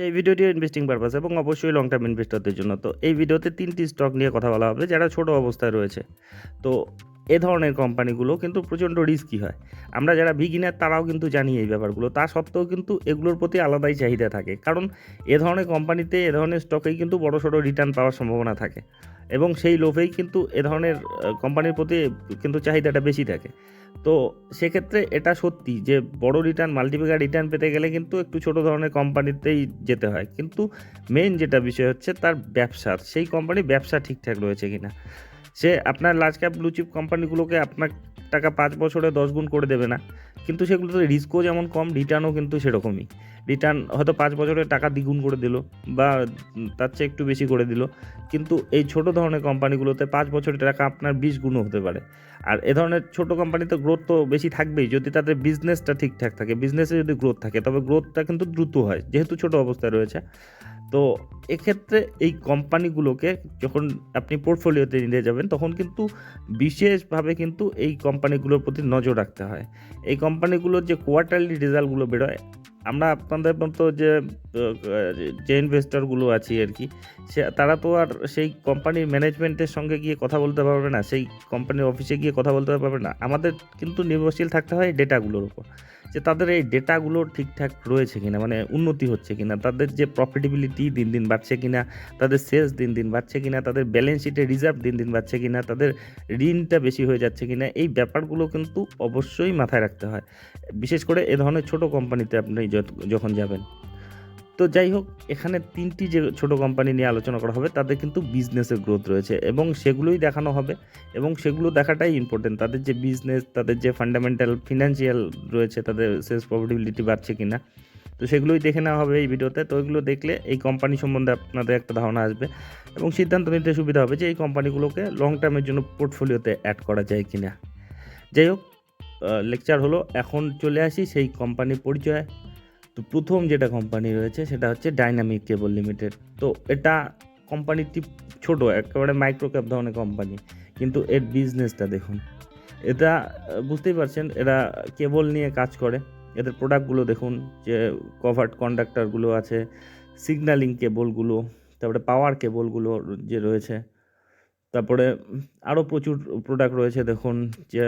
আচ্ছা এই ভিডিওটি ইনভেস্টিং পারপাস এবং অবশ্যই লং টার্ম ইনভেস্টরদের জন্য। তো এই ভিডিওতে তিনটি স্টক নিয়ে কথা বলা হবে, যারা ছোট অবস্থায় রয়েছে। তো এ ধরনের কোম্পানিগুলো কিন্তু প্রচণ্ড রিস্কি হয়। আমরা যারা বিগিনার তারাও কিন্তু জানি এই ব্যাপারগুলো। তা সত্ত্বেও কিন্তু এগুলোর প্রতি আলাদাই চাহিদা থাকে। কারণ এ ধরনের কোম্পানিতে এ ধরনের স্টকেই কিন্তু বড় সড়ো রিটার্ন পাওয়ার সম্ভাবনা থাকে। এবং সেই লোভেই কিন্তু এ ধরনের কোম্পানির প্রতি কিন্তু চাহিদাটা বেশি থাকে। তো সেক্ষেত্রে এটা সত্যি যে বড় রিটার্ন মাল্টিপ্লিকার রিটার্ন পেতে গেলে কিন্তু একটু ছোট ধরনের কোম্পানিতেই যেতে হয়। কিন্তু মেন যেটা বিষয় হচ্ছে তার ব্যবসার, সেই কোম্পানির ব্যবসা ঠিকঠাক রয়েছে কিনা। সে আপনার লার্জ ক্যাপ ব্লুচিপ কোম্পানিগুলোকে আপনার টাকা পাঁচ বছরে দশ গুণ করে দেবে না। কিন্তু সেগুলোতে রিস্কও যেমন কম রিটার্নও কিন্তু সেরকমই। রিটার্ন হয়তো পাঁচ বছরে টাকা দ্বিগুণ করে দিল বা তার চেয়ে একটু বেশি করে দিল। কিন্তু এই ছোট ধরনের কোম্পানিগুলোতে পাঁচ বছরের টাকা আপনার বিশ গুণও হতে পারে। আর এ ধরনের ছোট কোম্পানিতে গ্রোথ তো বেশি থাকবেই, যদি তাদের বিজনেসটা ঠিকঠাক থাকে। বিজনেসে যদি গ্রোথ থাকে, তবে গ্রোথটা কিন্তু দ্রুত হয়, যেহেতু ছোট অবস্থায় রয়েছে। তো এক্ষেত্রে এই কোম্পানিগুলোকে যখন আপনি পোর্টফোলিওতে নিয়ে যাবেন, তখন কিন্তু বিশেষভাবে কিন্তু এই কোম্পানিগুলোর প্রতি নজর রাখতে হয়। এই কোম্পানিগুলোর যে কোয়ার্টারলি রেজাল্টগুলো বেরোয়, আমরা আপনাদের মতো যে যে ইনভেস্টরগুলো আছি আর কি, সে, তারা তো আর সেই কোম্পানির ম্যানেজমেন্টের সঙ্গে গিয়ে কথা বলতে পারবে না, সেই কোম্পানির অফিসে গিয়ে কথা বলতে পারবে না। আমাদের কিন্তু নির্ভরশীল থাকতে হয় ডেটাগুলোর উপর। যে তাদের এই ডেটাগুলো ঠিকঠাক রয়েছে কিনা মানে উন্নতি হচ্ছে কিনা, তাদের যে প্রফিটেবিলিটি দিন দিন বাড়ছে কিনা, তাদের সেলস দিন দিন বাড়ছে কিনা, তাদের ব্যালেন্স শিটে রিজার্ভ দিন দিন বাড়ছে কিনা, তাদের ঋণটা বেশি হয়ে যাচ্ছে কিনা, এই ব্যাপারগুলো কিন্তু অবশ্যই মাথায় রাখতে হয়। বিশেষ করে এ ধরনের ছোট কোম্পানিতে আপনি যখন যাবেন। তো যাই হোক, এখানে তিনটি যে ছোট কোম্পানি নিয়ে আলোচনা করা হবে, তাদের কিন্তু বিজনেসের গ্রোথ রয়েছে এবং সেগুলোই দেখানো হবে এবং সেগুলো দেখাটাই ইম্পর্টেন্ট তাদের যে বিজনেস তাদের যে ফান্ডামেন্টাল ফিনান্সিয়াল রয়েছে, তাদের সেলস প্রফিটেবিলিটি বাড়ছে কি না তো সেগুলোই দেখে নেওয়া হবে এই ভিডিওতে। তো এগুলো দেখলে এই কোম্পানি সম্বন্ধে আপনাদের একটা ধারণা আসবে এবং সিদ্ধান্ত নিতে সুবিধা হবে যে এই কোম্পানিগুলোকে লং টার্মের জন্য পোর্টফোলিওতে অ্যাড করা যায় কি না যাই হোক লেকচার হলো, এখন চলে আসি সেই কোম্পানির পরিচয়। তো প্রথম যেটা কোম্পানি রয়েছে সেটা হচ্ছে ডাইনামিক কেবল লিমিটেড তো এটা কোম্পানিটি ছোট, একেবারে মাইক্রো ক্যাপ ধরনের কোম্পানি কিন্তু এর বিজনেসটা দেখুন। এটা বুঝতেই পারছেন, এরা কেবল নিয়ে কাজ করে। এদের প্রোডাক্টগুলো দেখুন, যে কভার্ড কন্ডাক্টারগুলো আছে সিগন্যালিং কেবলগুলো তারপরে পাওয়ার কেবলগুলো যে রয়েছে। তারপরে আরও প্রচুর প্রোডাক্ট রয়েছে দেখুন, যে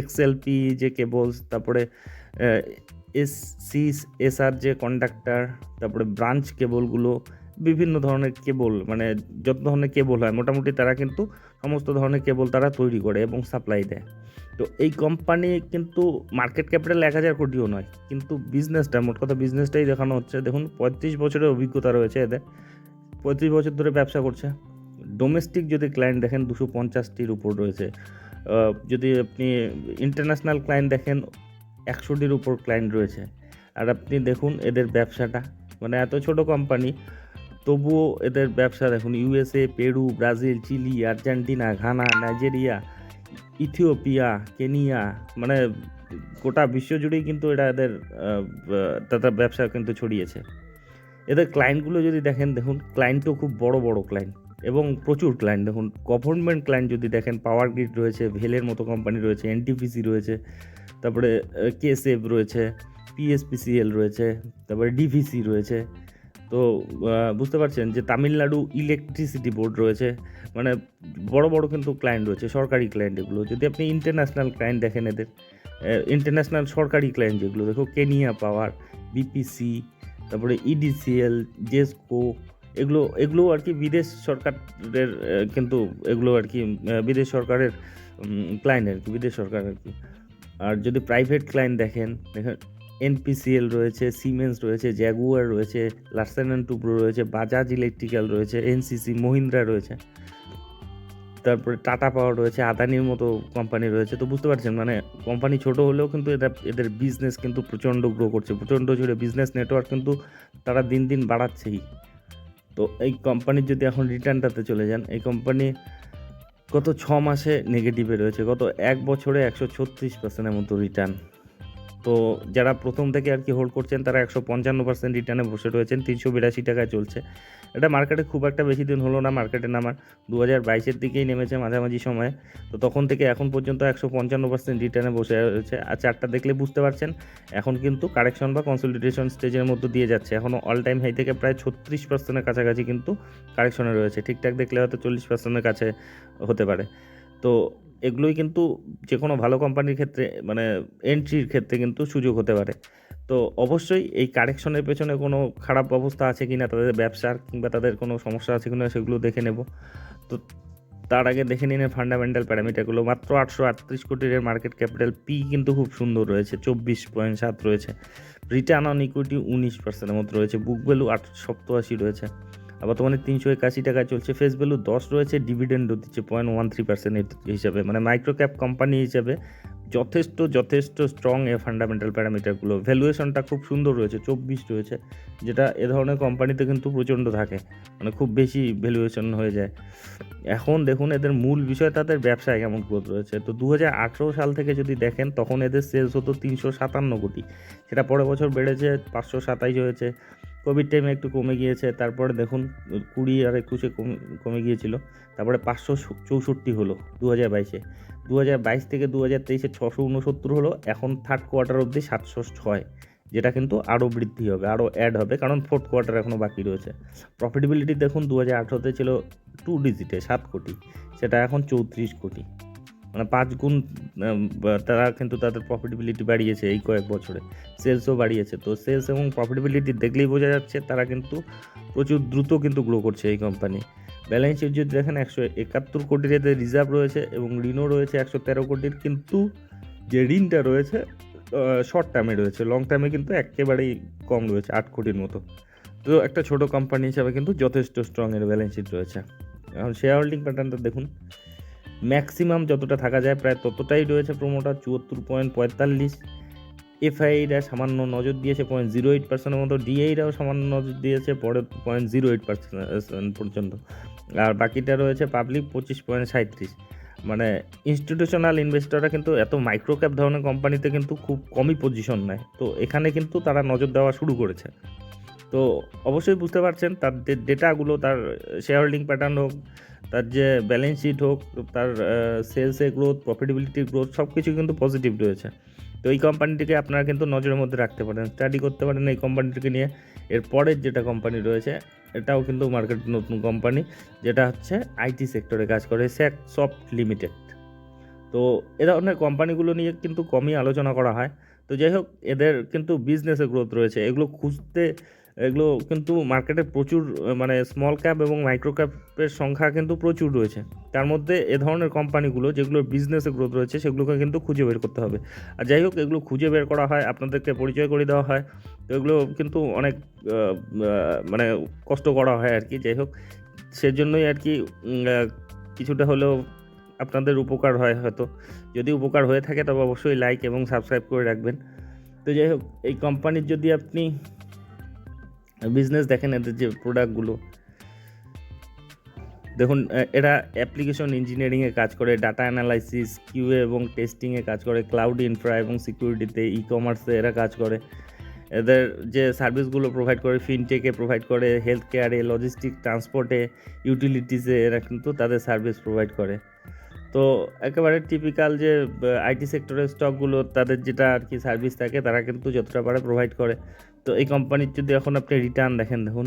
এক্সএলপি যে কেবলস তারপরে এস সি এসআর যে কন্ডাক্টার তারপরে ব্রাঞ্চ কেবলগুলো বিভিন্ন ধরনের কেবল মানে যত ধরনের কেবল হয়, মোটামুটি তারা কিন্তু সমস্ত ধরনের কেবল তারা তৈরি করে এবং সাপ্লাই দেয়। তো এই কোম্পানি কিন্তু মার্কেট ক্যাপিটাল এক হাজার কোটিও নয়, কিন্তু বিজনেসটা মোট কথা বিজনেসটাই দেখানো হচ্ছে। দেখুন, পঁয়ত্রিশ বছরের অভিজ্ঞতা রয়েছে এদের। পঁয়ত্রিশ বছর ধরে ব্যবসা করছে। ডোমেস্টিক যদি ক্লায়েন্ট দেখেন, দুশো পঞ্চাশটির উপর রয়েছে। যদি আপনি ইন্টারন্যাশনাল ক্লায়েন্ট দেখেন একশোটির উপর ক্লায়েন্ট রয়েছে। আর আপনি দেখুন এদের ব্যবসাটা মানে এত ছোট কোম্পানি তবুও এদের ব্যবসা দেখুন USA Peru Brazil Chile Argentina Ghana Nigeria Ethiopia Kenya মানে গোটা বিশ্বজুড়েই কিন্তু এটা এদের তাদের ব্যবসা কিন্তু ছড়িয়েছে। এদের ক্লায়েন্টগুলো যদি দেখেন, দেখুন ক্লায়েন্টও খুব বড় বড় ক্লায়েন্ট এবং প্রচুর ক্লায়েন্ট দেখুন গভর্নমেন্ট ক্লায়েন্ট যদি দেখেন পাওয়ার গ্রিড রয়েছে ভেলের মতো কোম্পানি রয়েছে এনটিপিসি রয়েছে তারপরে কেসএফ রয়েছে পিএসপিসিএল রয়েছে, তারপরে ডিভিসি রয়েছে। তো বুঝতে পারছেন যে তামিলনাড়ু ইলেকট্রিসিটি বোর্ড রয়েছে মানে বড় বড় কিন্তু ক্লায়েন্ট রয়েছে, সরকারি ক্লায়েন্ট এগুলো। যদি আপনি ইন্টারন্যাশনাল ক্লায়েন্ট দেখেন এদের ইন্টারন্যাশনাল সরকারি ক্লায়েন্ট যেগুলো, দেখো কেনিয়া পাওয়ার বিপিসি তারপরে E ইডিসিএল জেসকো এগুলো এগুলো আর কি বিদেশ সরকারের কিন্তু এগুলো আর কি বিদেশ সরকারের ক্লায়েন্ট আর কি, বিদেশ সরকার আর কি। আর যদি প্রাইভেট ক্লায়েন্ট দেখেন দেখেন এনপিসিএল রয়েছে সিমেন্স রয়েছে জ্যাগুয়ার রয়েছে লার্সেন অ্যান্ড টুব্রো রয়েছে বাজাজ ইলেকট্রিক্যাল রয়েছে এনসিসি মহিন্দ্রা রয়েছে, তারপরে টাটা পাওয়ার রয়েছে আদানির মতো কোম্পানি রয়েছে। তো বুঝতে পারছেন মানে কোম্পানি ছোট হলেও কিন্তু এটা এদের বিজনেস কিন্তু প্রচণ্ড গ্রো করছে, প্রচণ্ড জুড়ে বিজনেস নেটওয়ার্ক কিন্তু তারা দিন দিন বাড়াচ্ছেই। তো এই কোম্পানির যদি এখন রিটার্নটাতে চলে যান, এই কোম্পানি গত ছ মাসে নেগেটিভে রয়েছে। গত এক বছরে একশো ছত্রিশ পার্সেন্টের মতো রিটার্ন তো যারা প্রথম থেকে আর কি হোল্ড করছেন, তারা একশো পঞ্চান্ন পার্সেন্ট রিটার্নে বসে রয়েছেন। তিনশো বিরাশি টাকায় চলছে। এটা মার্কেটে খুব একটা বেশি দিন হলো না মার্কেটে নামার। দু হাজার বাইশের দিকেই নেমেছে মাঝামাঝি সময়ে। তো তখন থেকে এখন পর্যন্ত একশো পঞ্চান্ন পার্সেন্ট রিটার্নে বসে রয়েছে। আর চারটা দেখলে বুঝতে পারছেন, এখন কিন্তু কারেকশন বা কনসলিডেশন স্টেজের মধ্যে দিয়ে যাচ্ছে। এখনও অল টাইম হাই থেকে প্রায় ছত্রিশ পার্সেন্টের কাছাকাছি কিন্তু কারেকশনে রয়েছে। ঠিকঠাক দেখলে হয়তো চল্লিশ পার্সেন্টের কাছে হতে পারে। তো এগুলোই কিন্তু যে কোনো ভালো কোম্পানির ক্ষেত্রে মানে এন্ট্রির ক্ষেত্রে কিন্তু সুযোগ হতে পারে। তো অবশ্যই এই কারেকশনের পেছনে কোনো খারাপ অবস্থা আছে কি না তাদের ব্যবসার কিংবা তাদের কোনো সমস্যা আছে কি না সেগুলো দেখে নেব। তো তার আগে দেখে নিন ফান্ডামেন্টাল প্যারামিটারগুলো মাত্র আটশো আটত্রিশ কোটির মার্কেট ক্যাপিটাল পি কিন্তু খুব সুন্দর রয়েছে, চব্বিশ পয়েন্ট সাত রয়েছে। রিটার্ন অন ইকুইটি উনিশ পার্সেন্টের মতো রয়েছে বুক ভ্যালু আট, সপ্তআশি রয়েছে। বর্তমানে তিনশো একাশি টাকায় চলছে। ফেস ভ্যালু দশ রয়েছে ডিভিডেন্ডও দিচ্ছে পয়েন্ট ওয়ান থ্রি পার্সেন্ট হিসাবে। মানে মাইক্রো ক্যাপ কোম্পানি হিসাবে যথেষ্ট যথেষ্ট স্ট্রং এ ফান্ডামেন্টাল প্যারামিটারগুলো ভ্যালুয়েশনটা খুব সুন্দর রয়েছে, চব্বিশ রয়েছে, যেটা এ ধরনের কোম্পানিতে কিন্তু প্রচণ্ড থাকে। মানে খুব বেশি ভ্যালুয়েশন হয়ে যায়। এখন দেখুন, এদের মূল বিষয় তাদের ব্যবসায় কেমন গ্রোথ রয়েছে। তো দু হাজার আঠেরো সাল থেকে যদি দেখেন, তখন এদের সেলস হতো তিনশো সাতান্ন কোটি। সেটা পরের বছর বেড়েছে, পাঁচশো সাতাইশ হয়েছে। কোভিড টাইমে একটু কমে গিয়েছে, তারপরে দেখুন, কুড়ি আর একুশে কমে কমে গিয়েছিল, তারপরে পাঁচশো চৌষট্টি হলো দু হাজার বাইশে। দু হাজার বাইশ থেকে দু হাজার তেইশে ছশো উনসত্তর হলো, এখন থার্ড কোয়ার্টার অবধি সাতশো ছয়, যেটা কিন্তু আরও বৃদ্ধি হবে, আরও অ্যাড হবে, কারণ ফোর্থ কোয়ার্টার এখনও বাকি রয়েছে। প্রফিটেবিলিটি দেখুন দু হাজার আঠেরোতে ছিল টু ডিজিটে সাত কোটি, সেটা এখন চৌত্রিশ কোটি। মানে পাঁচ গুণ তারা কিন্তু তাদের প্রফিটেবিলিটি বাড়িয়েছে এই কয়েক বছরে সেলসও বাড়িয়েছে। তো সেলস এবং প্রফিটেবিলিটি দেখলেই বোঝা যাচ্ছে তারা কিন্তু প্রচুর দ্রুত কিন্তু গ্রো করছে এই কোম্পানি ব্যালেন্স শিট যদি দেখেন, একশো একাত্তর কোটির এতে রিজার্ভ রয়েছে এবং ঋণও রয়েছে একশো তেরো কোটির, কিন্তু যে ঋণটা রয়েছে শর্ট টার্মে রয়েছে। লং টার্মে কিন্তু একেবারেই কম রয়েছে, আট কোটির মতো। তো একটা ছোট কোম্পানি হিসাবে কিন্তু যথেষ্ট স্ট্রং এর ব্যালেন্স শিট রয়েছে। এখন শেয়ার হোল্ডিং প্যাটার্নটা দেখুন। ম্যাক্সিমাম যতটা থাকা যায় প্রায় ততটাই রয়েছে প্রোমোটার চুয়াত্তর পয়েন্ট পঁয়তাল্লিশ। এফআইরা সামান্য নজর দিয়েছে পয়েন্ট জিরো এইট পার্সেন্টের মতো ডিআইরাও সামান্য নজর দিয়েছে, পরে পয়েন্ট জিরো এইট পার্সেন্ট পর্যন্ত। আর বাকিটা রয়েছে পাবলিক পঁচিশ পয়েন্ট সাঁত্রিশ মানে ইনস্টিটিউশনাল ইনভেস্টররা কিন্তু এত মাইক্রো ক্যাপ ধরনের কোম্পানিতে কিন্তু খুব কমই পজিশন নেয়। তো এখানে কিন্তু তারা নজর দেওয়া শুরু করেছে। তো অবশ্যই বুঝতে পারছেন, তার ডেটাগুলো তার শেয়ার হোল্ডিং প্যাটার্ন হোক তার যে ব্যালেন্স শিট হোক, তার সেলসে গ্রোথ প্রফিটেবিলিটির গ্রোথ সব কিছু কিন্তু পজিটিভ রয়েছে। তো এই কোম্পানিটিকে আপনারা কিন্তু নজরের মধ্যে রাখতে পারেন স্টাডি করতে পারেন এই কোম্পানিটিকে নিয়ে। এর পরের যেটা কোম্পানি রয়েছে, এটাও কিন্তু মার্কেট নতুন কোম্পানি যেটা হচ্ছে আইটি সেক্টরে কাজ করে স্যাক সফট লিমিটেড তো এ ধরনের কোম্পানিগুলো নিয়ে কিন্তু কমই আলোচনা করা হয়। তো যাই হোক, এদের কিন্তু বিজনেসে গ্রোথ রয়েছে। এগুলো খুঁজতে এগুলো কিন্তু মার্কেটে প্রচুর মানে স্মল ক্যাপ এবং মাইক্রো ক্যাপের সংখ্যা কিন্তু প্রচুর রয়েছে। তার মধ্যে এ ধরনের কোম্পানিগুলো যেগুলোর বিজনেসে গ্রোথ রয়েছে, সেগুলোকে কিন্তু খুঁজে বের করতে হবে। আর যাই হোক, এগুলো খুঁজে বের করা হয়, আপনাদেরকে পরিচয় করে দেওয়া হয়। তো এগুলো কিন্তু অনেক মানে কষ্ট করা হয় আর কি। যাই হোক, সেজন্যই আর কি কিছুটা হলেও আপনাদের উপকার হয় হয়তো। যদি উপকার হয়ে থাকে, তবে অবশ্যই লাইক এবং সাবস্ক্রাইব করে রাখবেন। তো যাই হোক, এই কোম্পানির যদি আপনি বিজনেস দেখেন এদের যে প্রোডাক্টগুলো দেখুন এরা অ্যাপ্লিকেশন ইঞ্জিনিয়ারিংয়ে কাজ করে ডাটা অ্যানালাইসিস কিউএ এবং টেস্টিংয়ে কাজ করে ক্লাউড ইনফ্রা এবং সিকিউরিটিতে ই কমার্সে এরা কাজ করে। এদের যে সার্ভিসগুলো প্রোভাইড করে ফিনটেকে প্রোভাইড করে হেলথ কেয়ারে লজিস্টিক ট্রান্সপোর্টে ইউটিলিটিসে এরা কিন্তু তাদের সার্ভিস প্রোভাইড করে। তো একেবারে টিপিক্যাল যে আইটি সেক্টরের স্টকগুলো তাদের যেটা আর কি সার্ভিস থাকে, তারা কিন্তু যতটা পারে প্রোভাইড করে। তো এই কোম্পানির যদি এখন আপনি রিটার্ন দেখেন, দেখুন,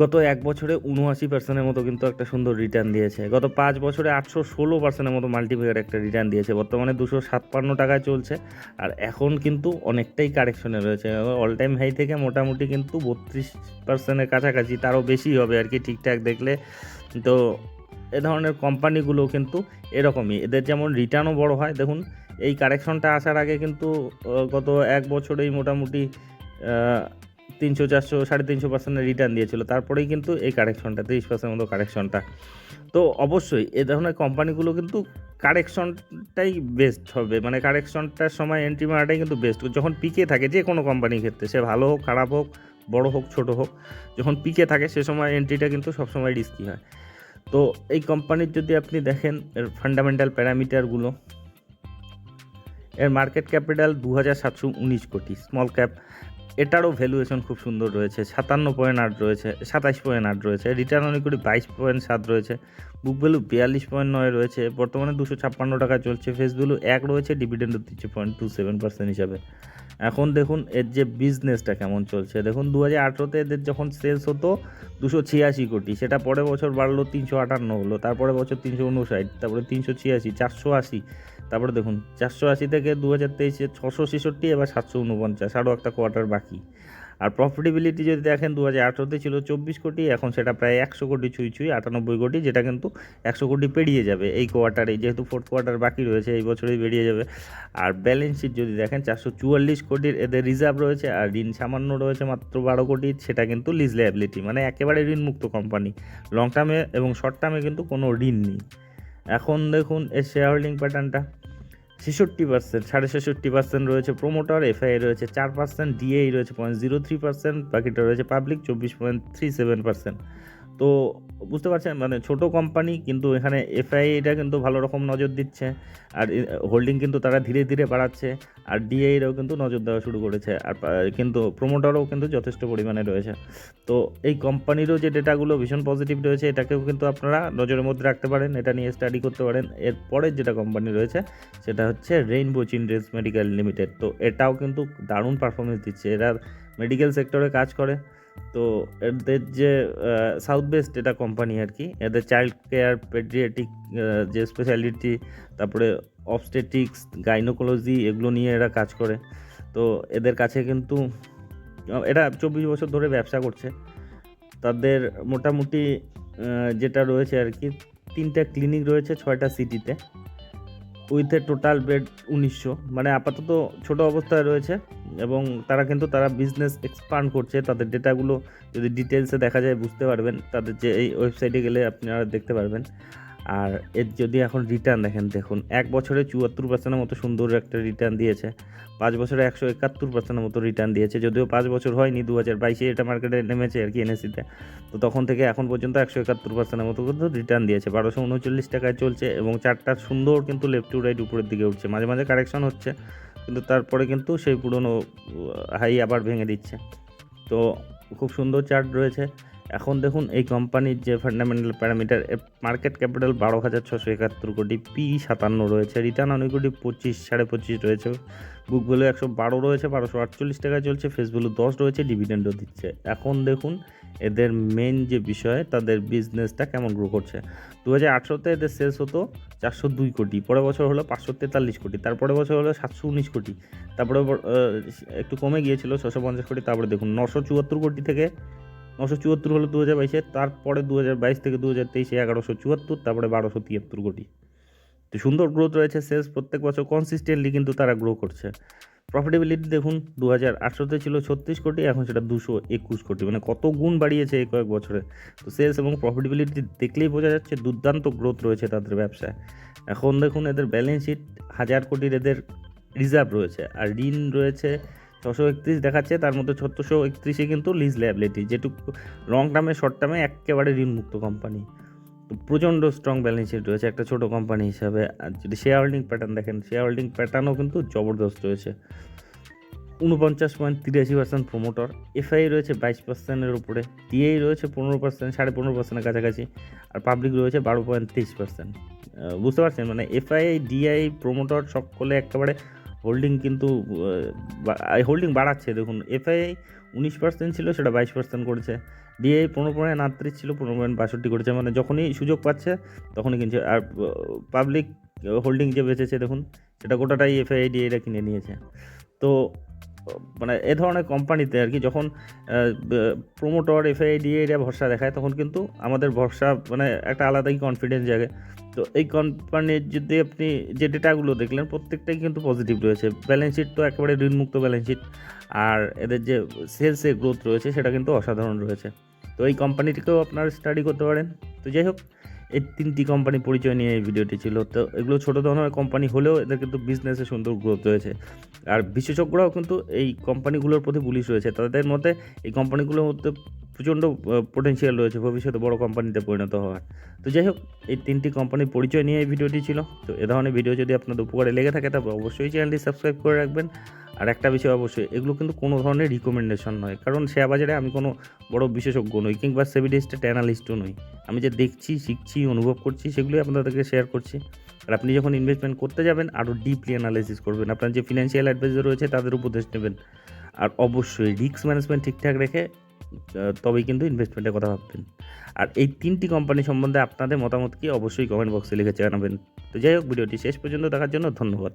গত এক বছরে উনআশি পার্সেন্টের মতো কিন্তু একটা সুন্দর রিটার্ন দিয়েছে। গত পাঁচ বছরে আটশো ষোলো পার্সেন্টের মতো মাল্টিপ্লেয়ার একটা রিটার্ন দিয়েছে। বর্তমানে দুশো সাতপান্ন টাকায় চলছে আর এখন কিন্তু অনেকটাই কারেকশনে রয়েছে। অল টাইম হাই থেকে মোটামুটি কিন্তু বত্রিশ পার্সেন্টের কাছাকাছি, তারও বেশি হবে আর কি ঠিকঠাক দেখলে। তো এ ধরনের কোম্পানিগুলো কিন্তু এরকমই। এদের যেমন রিটার্নও বড় হয়, দেখুন, এই কারেকশনটা আসার আগে কিন্তু গত এক বছরেই মোটামুটি তিনশো, চারশো, সাড়ে তিনশো পার্সেন্টের রিটার্ন দিয়েছিল। তারপরেই কিন্তু এই কারেকশনটা তিরিশ পার্সেন্ট মতো কারেকশনটা তো অবশ্যই এ ধরনের কোম্পানিগুলো কিন্তু কারেকশনটাই বেস্ট হবে। মানে কারেকশনটার সময় এন্ট্রি মারাটাই কিন্তু বেস্ট যখন পিকে থাকে, যে কোনো কোম্পানির ক্ষেত্রে, সে ভালো হোক, খারাপ হোক, বড় হোক, ছোট হোক, যখন পিকে থাকে, সে সময় এন্ট্রিটা কিন্তু সবসময় রিস্কি হয়। তো এই কোম্পানির যদি আপনি দেখেন, এর ফান্ডামেন্টাল প্যারামিটারগুলো এর মার্কেট ক্যাপিটাল দু হাজার সাতশো উনিশ কোটি স্মল ক্যাপ এটারও ভ্যালুয়েশন খুব সুন্দর রয়েছে, সাতান্ন পয়েন্ট আট রয়েছে সাতাশ পয়েন্ট আট রয়েছে রিটার্ন অন ইকুইটি বাইশ পয়েন্ট সাত রয়েছে বুক ভ্যালু বিয়াল্লিশ পয়েন্ট নয় রয়েছে, বর্তমানে দুশো ছাপ্পান্ন টাকা চলছে ফেস ভ্যালু এক রয়েছে ডিভিডেন্ডও দিচ্ছে পয়েন্ট টু সেভেন পার্সেন্ট হিসাবে। এখন দেখুন এর যে বিজনেসটা কেমন চলছে, দেখুন দু হাজার আঠেরোতে এদের যখন সেলস হতো দুশো ছিয়াশি কোটি, সেটা পরের বছর বাড়লো তিনশো আটান্ন হলো তারপরে বছর তিনশো উনষাট, তারপরে তিনশো ছিয়াশি, চারশো আশি তারপরে দেখুন, চারশো আশি থেকে দু হাজার তেইশে ছশো ছেষট্টি, এবার সাতশো উনপঞ্চাশ, আরও একটা কোয়ার্টার বাকি। আর প্রফিটেবিলিটি যদি দেখেন দু হাজার আঠেরোতে ছিল চব্বিশ কোটি, এখন সেটা প্রায় একশো কোটি ছুঁই ছুঁই, আটানব্বই কোটি, যেটা কিন্তু একশো কোটি পেরিয়ে যাবে এই কোয়ার্টারে যেহেতু ফোর্থ কোয়ার্টার বাকি রয়েছে, এই বছরেই বেরিয়ে যাবে। আর ব্যালেন্স শিট যদি দেখেন, চারশো চুয়াল্লিশ কোটির এদের রিজার্ভ রয়েছে, আর ঋণ সামান্য রয়েছে মাত্র বারো কোটি, সেটা কিন্তু লিজ লায়াবিলিটি মানে একেবারে ঋণমুক্ত কোম্পানি লং টার্মে এবং শর্ট টার্মে কিন্তু কোনো ঋণ নেই। এখন দেখুন এর শেয়ার হোল্ডিং প্যাটার্নটা ছেষট্টি পার্সেন্ট সাড়ে ছেষট্টি পার্সেন্ট রয়েছে প্রোমোটার এফআই রয়েছে চার পার্সেন্ট ডিএই রয়েছে পয়েন্ট জিরো থ্রি পার্সেন্ট বাকিটা রয়েছে পাবলিক চব্বিশ পয়েন্ট থ্রি সেভেন পার্সেন্ট তো বুঝতে পারছেন? মানে ছোট কোম্পানি কিন্তু এখানে এফআইটা কিন্তু ভালো রকম নজর দিচ্ছে। আর হোল্ডিং কিন্তু তারা ধীরে ধীরে বাড়াচ্ছে। আর ডিএইরাও কিন্তু নজর দেওয়া শুরু করেছে। আর কিন্তু প্রোমোটারও কিন্তু যথেষ্ট পরিমাণে রয়েছে। তো এই কোম্পানিরও যে ডেটাগুলো ভীষণ পজিটিভ রয়েছে, এটাকেও কিন্তু আপনারা নজরের মধ্যে রাখতে পারেন। এটা নিয়ে স্টাডি করতে পারেন। এরপরের যেটা কোম্পানি রয়েছে, সেটা হচ্ছে রেইনবো চিলড্রেন্স মেডিকেল লিমিটেড তো এটাও কিন্তু দারুণ পারফরমেন্স দিচ্ছে। এরা মেডিকেল সেক্টরে কাজ করে। তো এদের যে সাউথ বেস্ট এটা কোম্পানি আর কি এদের চাইল্ড কেয়ার পেডিয়াটিক যে স্পেশালিটি তারপরে অবস্টেটিক্স গাইনোকোলজি এগুলো নিয়ে এরা কাজ করে। তো এদের কাছে কিন্তু এরা চব্বিশ বছর ধরে ব্যবসা করছে। তাদের মোটামুটি যেটা রয়েছে আর কি তিনটা ক্লিনিক রয়েছে ছয়টা সিটিতে উইথ এ টোটাল বেড উনিশশো। মানে আপাতত ছোট অবস্থায় রয়েছে এবং তারা কিন্তু তারা বিজনেস এক্সপান্ড করছে। তাদের ডেটাগুলো যদি ডিটেলসে দেখা যায়, বুঝতে পারবেন। তাদের যে এই ওয়েবসাইটে গেলে আপনারা দেখতে পারবেন। আর এর যদি এখন রিটার্ন দেখেন, দেখুন, এক বছরে চুয়াত্তর পার্সেন্টের মতো সুন্দর একটা রিটার্ন দিয়েছে। পাঁচ বছরে একশো একাত্তর পার্সেন্টের মতো রিটার্ন দিয়েছে। যদিও পাঁচ বছর হয়নি দু হাজার বাইশে এটা মার্কেটে নেমেছে আর কি এনএসিতে তো। তখন থেকে এখন পর্যন্ত একশো একাত্তর পার্সেন্টের মতো কিন্তু রিটার্ন দিয়েছে। বারোশো উনচল্লিশ টাকায় চলছে এবং চারটা সুন্দর কিন্তু লেফট টু রাইট উপরের দিকে উঠছে। মাঝে মাঝে কারেকশন হচ্ছে, কিন্তু তারপরে কিন্তু সেই পুরনো হাই আবার ভেঙে দিচ্ছে। তো খুব সুন্দর চার্ট রয়েছে। এখন দেখুন, এই কোম্পানির যে ফান্ডামেন্টাল প্যারামিটার মার্কেট ক্যাপিটাল বারো হাজার ছশো একাত্তর কোটি পি সাতান্ন রয়েছে রিটার্ন অন কোটি পঁচিশ, সাড়ে পঁচিশ রয়েছে বুক ভ্যালু একশো বারো রয়েছে, বারোশো আটচল্লিশ টাকায় চলছে ফেস ভ্যালু দশ রয়েছে ডিভিডেন্ডও দিচ্ছে। এখন দেখুন, এদের মেন যে বিষয়, তাদের বিজনেসটা কেমন গ্রো করছে? দু হাজার আঠেরোতে এদের সেলস হতো চারশো দুই কোটি, পরের বছর হলো পাঁচশো তেতাল্লিশ কোটি তারপরে বছর হলো সাতশো উনিশ কোটি, তারপরে একটু কমে গিয়েছিল, ছশো পঞ্চাশ কোটি, তারপরে দেখুন, নশো চুয়াত্তর কোটি থেকে নশো চুয়াত্তর হলো দু হাজার বাইশে, তারপরে দু হাজার বাইশ থেকে দু হাজার তেইশে এগারোশো চুয়াত্তর, তারপরে বারোশো তিয়াত্তর কোটি। তো সুন্দর গ্রোথ রয়েছে সেলস প্রত্যেক বছর কনসিস্টেন্টলি কিন্তু তারা গ্রো করছে। প্রফিটেবিলিটি দেখুন দু হাজার আঠেরোতে ছিল ছত্রিশ কোটি, এখন সেটা দুশো একুশ কোটি মানে কত গুণ বাড়িয়েছে এই কয়েক বছরে। তো সেলস এবং প্রফিটেবিলিটি দেখলেই বোঝা যাচ্ছে দুর্দান্ত গ্রোথ রয়েছে তাদের ব্যবসায়। এখন দেখুন এদের ব্যালেন্স শিট হাজার কোটির এদের রিজার্ভ রয়েছে, আর ঋণ রয়েছে ছশো একত্রিশ দেখাচ্ছে, তার মধ্যে ছশো একত্রিশে কিন্তু লিজ লায়াবিলিটি যেটুকু লং টার্মে শর্ট টার্মে একেবারে ঋণমুক্ত কোম্পানি তো প্রচণ্ড স্ট্রং ব্যালেন্স শিট রয়েছে একটা ছোটো কোম্পানি হিসাবে। আর যদি শেয়ার হোল্ডিং প্যাটার্ন দেখেন শেয়ার হোল্ডিং প্যাটার্নও কিন্তু জবরদস্ত রয়েছে। উনপঞ্চাশ পয়েন্ট তিরাশি পার্সেন্ট প্রোমোটর এফআই রয়েছে বাইশ পার্সেন্টের উপরে টিআই রয়েছে পনেরো পার্সেন্ট সাড়ে পনেরো পার্সেন্টের কাছাকাছি, আর পাবলিক রয়েছে বারো পয়েন্ট তেইশ পার্সেন্ট বুঝতে পারছেন? মানে এফআই ডিআই প্রোমোটর সকলে একেবারে হোল্ডিং কিন্তু হোল্ডিং বাড়াচ্ছে। দেখুন এফআইআই উনিশ পার্সেন্ট ছিল, সেটা বাইশ পার্সেন্ট করেছে। ডিআই পনেরো পয়েন্ট আটত্রিশ ছিল, পনেরো পয়েন্ট বাষট্টি করেছে। মানে যখনই সুযোগ পাচ্ছে, তখনই কিনছে আর পাবলিক হোল্ডিং যে বেঁচেছে, দেখুন, সেটা গোটাটাই এফআইআই ডিআইরা কিনে নিয়েছে। তো মানে এ ধরনের কোম্পানিতে আর কি যখন প্রোমোটর এফআইডি এরা ভরসা দেখায়, তখন কিন্তু আমাদের ভরসা মানে একটা আলাদাই কনফিডেন্স জাগে। তো এই কোম্পানির যদি আপনি যে ডেটাগুলো দেখলেন, প্রত্যেকটাই কিন্তু পজিটিভ রয়েছে। ব্যালেন্স শিট তো একেবারে ঋণমুক্ত ব্যালেন্স শিট আর এদের যে সেলসে গ্রোথ রয়েছে, সেটা কিন্তু অসাধারণ রয়েছে। তো এই কোম্পানিটিকেও আপনারা স্টাডি করতে পারেন। তো যাই হোক এই তিনটি কোম্পানি পরিচয় নিয়ে এই ভিডিওটি ছিল। তো এগুলো ছোটো ধরনের কোম্পানি হলেও এদের কিন্তু বিজনেসে সুন্দর গ্রোথ রয়েছে। আর বিশেষজ্ঞরাও কিন্তু এই কোম্পানিগুলোর প্রতি পুলিশ রয়েছে। তাদের মধ্যে এই কোম্পানিগুলোর মধ্যে প্রচণ্ড পোটেনশিয়াল রয়েছে, ভবিষ্যতে বড় কোম্পানিতে পরিণত হওয়ার। তো যাই হোক, এই তিনটি কোম্পানির পরিচয় নিয়ে এই ভিডিওটি ছিল। তো এ ধরনের ভিডিও যদি আপনাদের উপকারে লেগে থাকে তবে অবশ্যই চ্যানেলটি সাবস্ক্রাইব করে রাখবেন। আর একটা বিষয় অবশ্যই, এগুলো কিন্তু কোনো ধরনের রিকমেন্ডেশন নয়। কারণ শেয়ার বাজারে আমি কোনো বড় বিশেষজ্ঞ নই, কিংবা সেভিড স্টেট অ্যানালিস্টও নই। আমি যে দেখছি, শিখছি, অনুভব করছি, সেগুলোই আপনাদেরকে শেয়ার করছি। আর আপনি যখন ইনভেস্টমেন্ট করতে যাবেন আরও ডিপলি অ্যানালাইসিস করবেন। আপনার যে ফিনান্সিয়াল অ্যাডভাইজার রয়েছে, তাদের উপদেশ নেবেন। আর অবশ্যই রিস্ক ম্যানেজমেন্ট ঠিকঠাক রেখে তবেই কিন্তু ইনভেস্টমেন্টের কথা ভাববেন। আর এই তিনটি কোম্পানি সম্বন্ধে আপনাদের মতামত কি অবশ্যই কমেন্ট বক্সে লিখে জানাবেন। তো যাই হোক, ভিডিওটি শেষ পর্যন্ত দেখার জন্য ধন্যবাদ।